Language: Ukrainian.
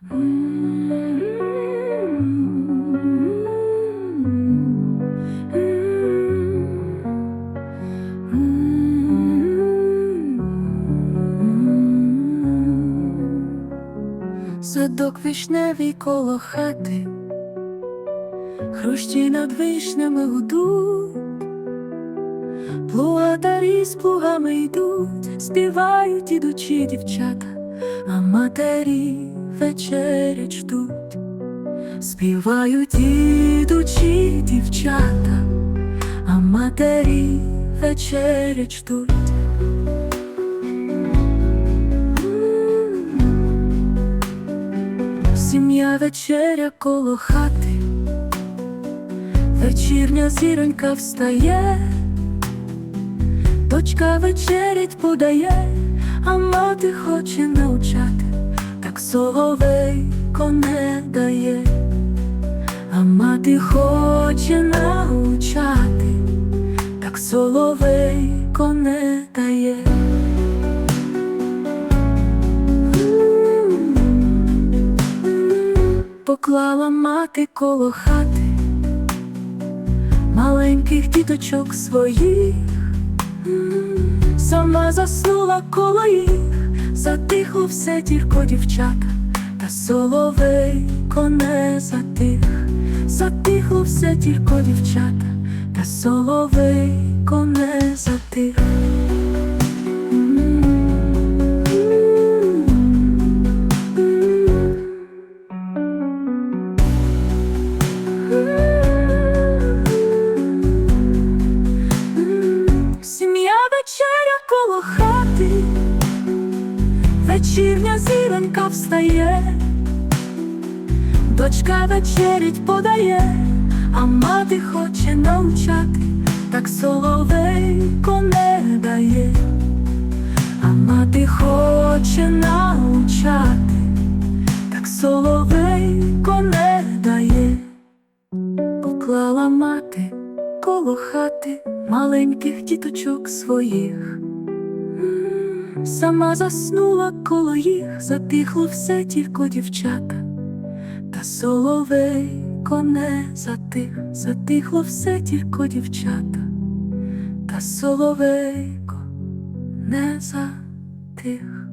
Садок вишневий коло хати, хрущі над вишнями гудуть, плугатарі з плугами йдуть, співають ідучі дівчата, а матері вечерять ждуть, співають ідучі дівчата, а матері вечерять ждуть. Сім'я вечеря коло хати, вечірня зіронька встає, дочка вечерять подає, а мати хоче навчати, соловейко не дає, а мати хоче навчати, так соловейко не дає. Поклала мати коло хати маленьких діточок своїх, сама заснула коло їх, затихло все тільки дівчата, та соловейко не затих, затихло все тільки дівчата, та соловейко не затих. Вечірня зіронька встає, дочка вечерять подає, а мати хоче навчати, так соловейко не дає, а мати хоче навчати, так соловейко не дає, поклала мати коло хати маленьких діточок своїх. Сама заснула коло їх, затихло все тільки дівчата, та соловейко не затих, затихло все тільки дівчата, та соловейко не затих.